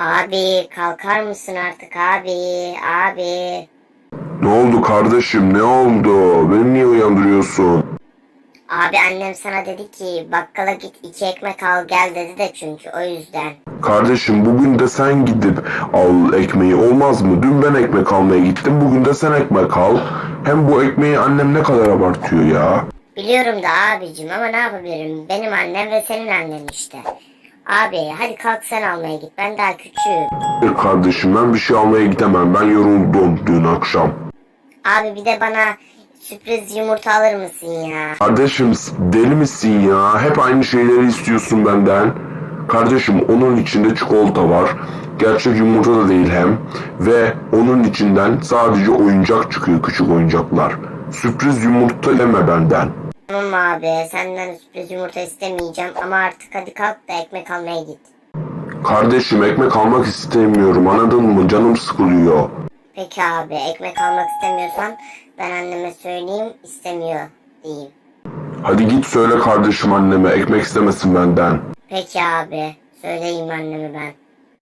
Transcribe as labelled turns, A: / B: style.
A: Abi kalkar mısın artık abi? Abi.
B: Ne oldu kardeşim ne oldu? Beni niye uyandırıyorsun?
A: Abi annem sana dedi ki bakkala git iki ekmek al gel dedi de çünkü o yüzden.
B: Kardeşim bugün de sen gidip al ekmeği olmaz mı? Dün ben ekmek almaya gittim bugün de sen ekmek al. Hem bu ekmeği annem ne kadar abartıyor ya.
A: Biliyorum da abicim ama ne yapabilirim? Benim annem ve senin annen işte. Abi hadi kalk sen almaya git ben daha küçüğüm.
B: Bir kardeşim ben bir şey almaya gidemem ben yoruldum dün akşam.
A: Abi bir de bana sürpriz yumurta alır mısın ya?
B: Kardeşim deli misin ya? Hep aynı şeyleri istiyorsun benden. Kardeşim onun içinde çikolata var. Gerçek yumurta da değil hem. Ve onun içinden sadece oyuncak çıkıyor küçük oyuncaklar. Sürpriz yumurta yeme benden.
A: Tamam abi senden sürpriz yumurta istemeyeceğim ama artık hadi kalk da ekmek almaya git.
B: Kardeşim ekmek almak istemiyorum anladın mı? Canım sıkılıyor.
A: Peki abi ekmek almak istemiyorsan ben anneme söyleyeyim istemiyor diyeyim.
B: Hadi git söyle kardeşim anneme ekmek istemesin benden.
A: Peki abi söyleyeyim anneme ben.